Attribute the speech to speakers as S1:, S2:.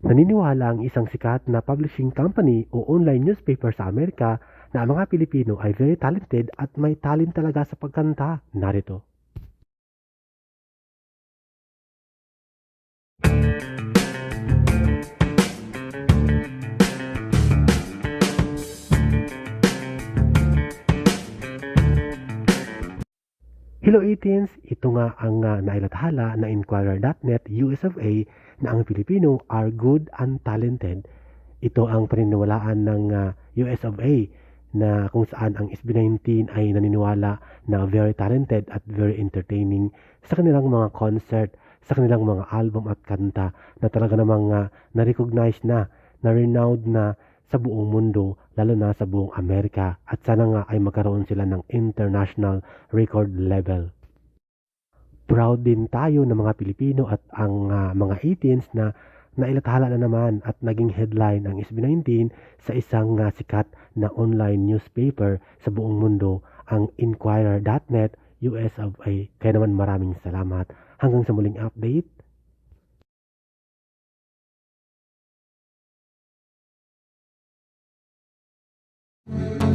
S1: Naniniwala ang isang sikat na publishing company o online newspaper sa Amerika na ang mga Pilipino ay very talented at may talent talaga sa pagkanta. Narito. Hello 18s, ito nga ang uh, nailathala na Inquirer.net US of A na ang Pilipino are good and talented. Ito ang paniniwalaan ng uh, US of A na kung saan ang SB19 ay naniniwala na very talented at very entertaining sa kanilang mga concert, sa kanilang mga album at kanta na talaga namang uh, na-recognize na, na-renowned na sa buong mundo, lalo na sa buong Amerika at sana nga ay magkaroon sila ng international record level. Proud din tayo ng mga Pilipino at ang uh, mga 18s na nailathala na naman at naging headline ang SB19 sa isang uh, sikat na online newspaper sa buong mundo, ang Inquirer.net US of A. Kaya naman maraming salamat. Hanggang sa muling update,
S2: Mm-hmm.